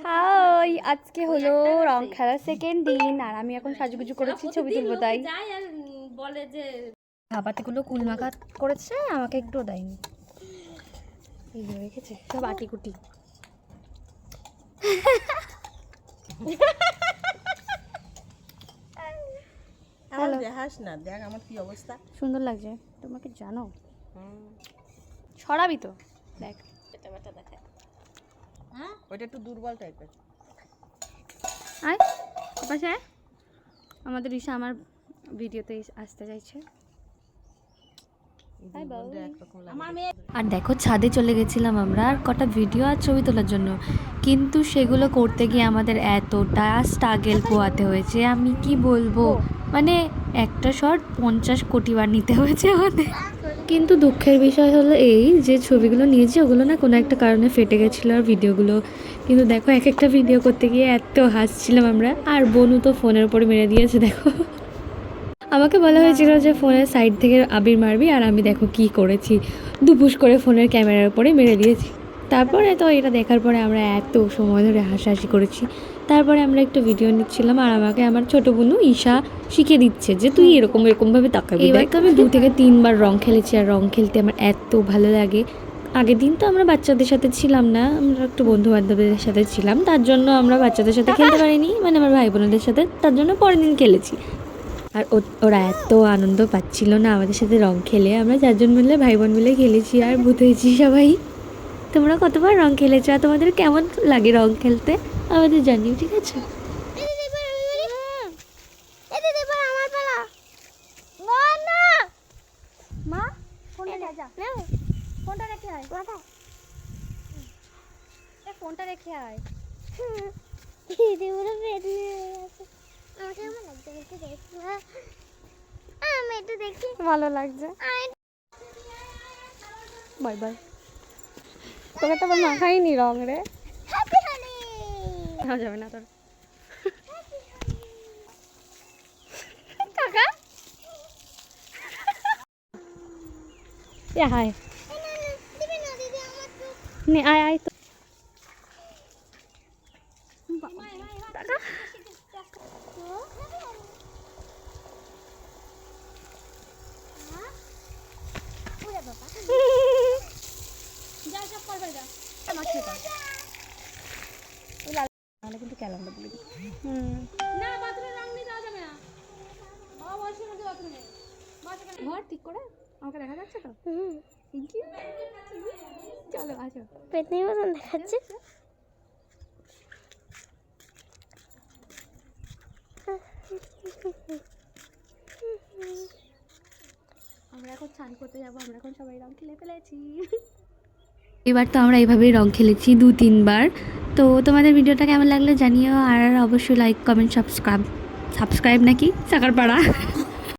High আজকে হলো রং খেলার সেকেন্ড দিন আর আমি এখন সাজুগুজু করেছি ছবি তুলবো তাই। বলে যে ভাপাতেগুলো কুলমাখা করেছে আমাকে একটু দেয়নি। এই রেখেছে সব আটি কুটি দেখাস না দেখ আমার কি অবস্থা। সুন্দর লাগছে তোমাকে জানো। ছড়াবি তো দেখ। এটা দেখে। ওইটা একটু দুর্বল টাইপের আয় পাশে আমাদের ঈশা আমার ভিডিওতে আসতে চাইছে। আর দেখো ছাদে চলে গেছিলাম আমরা আর কটা ভিডিও আর ছবি তোলার জন্য। কিন্তু সেগুলো করতে গিয়ে আমাদের এতটা স্ট্রাগেল পোয়াতে হয়েছে আমি কি বলব? মানে একটা শট পঞ্চাশ কোটি বার নিতে হয়েছে আমাদের। কিন্তু দুঃখের বিষয় হলো এই যে ছবিগুলো নিয়েছি, ওগুলো না কোনো একটা কারণে ফেটে গেছিল আর ভিডিওগুলো। কিন্তু দেখো এক একটা ভিডিও করতে গিয়ে এত হাসছিলাম আমরা। আর বনু তো ফোনের উপরে মেরে দিয়েছে, দেখো। আমাকে বলা হয়েছিল যে ফোনের সাইড থেকে আবির মারবি, আর আমি দেখো কি করেছি। দুপুস করে ফোনের ক্যামেরার উপরে মেরে দিয়েছি। তারপরে তো এটা দেখার পরে আমরা এত সময় ধরে হাসাহাসি করেছি। তারপরে আমরা একটু ভিডিও নিচ্ছিলাম আর আমাকে আমার ছোট বোনু ঈশা শিখিয়ে দিচ্ছে যে তুই এরকম এরকমভাবে তাকাবি। এবার তো আমি দু থেকে তিনবার রং খেলেছি আর রং খেলতে আমার এত ভালো লাগে। আগের দিন তো আমরা বাচ্চাদের সাথে ছিলাম না আমরা একটু বন্ধু বান্ধবদের সাথে ছিলাম। তার জন্য আমরা বাচ্চাদের সাথে খেলতে পারিনি মানে আমার ভাই বোনদের সাথে তার জন্য পরের দিন খেলেছি। আর ওরা এত আনন্দ পাচ্ছিল না আমাদের সাথে রং খেলে। আমরা চারজন মিলে ভাই বোন মিলে খেলেছি আর ভূত হয়েছি সবাই। তোমরা কতবার রং খেলেছো আর তোমাদের কেমন লাগে রং খেলতে? আমাদের জানিও ঠিক আছে? মা ফোনটা নিয়ে যা ফোনটা রেখে আয় এ, ফোনটা রেখে আয় আমি একটু দেখি ভালো লাগছে বাই বাই তোকে তো আবার মাখাইনি রং রে। হ্যাপি যাবে না তোর। কাকা? এ হায়। না আয় আয় তো। কাকা ওরে বাবা যা সব করবে যা তাহলে কিন্তু ক্যালেন্ডার বলে দিই হুম। না বাথরুমে রং নিয়ে যাওয়া যাবে না। বাবা বাথরুমে। ঘর ঠিক করে? আমাকে দেখা যাচ্ছে তো? থ্যাংক ইউ চলো আসো। পেতনি মতন দেখাচ্ছে। আমরা এখন স্নান করতে যাব আমরা এখন সবাই রং খেলে ফেলেছি। এবার তো আমরা এইভাবেই রং খেলেছি দু, তিনবার। তো তোমাদের ভিডিওটা কেমন লাগলে জানিও, আর অবশ্যই লাইক কমেন্ট সাবস্ক্রাইব সাবস্ক্রাইব নাকি? সাকারপাড়া।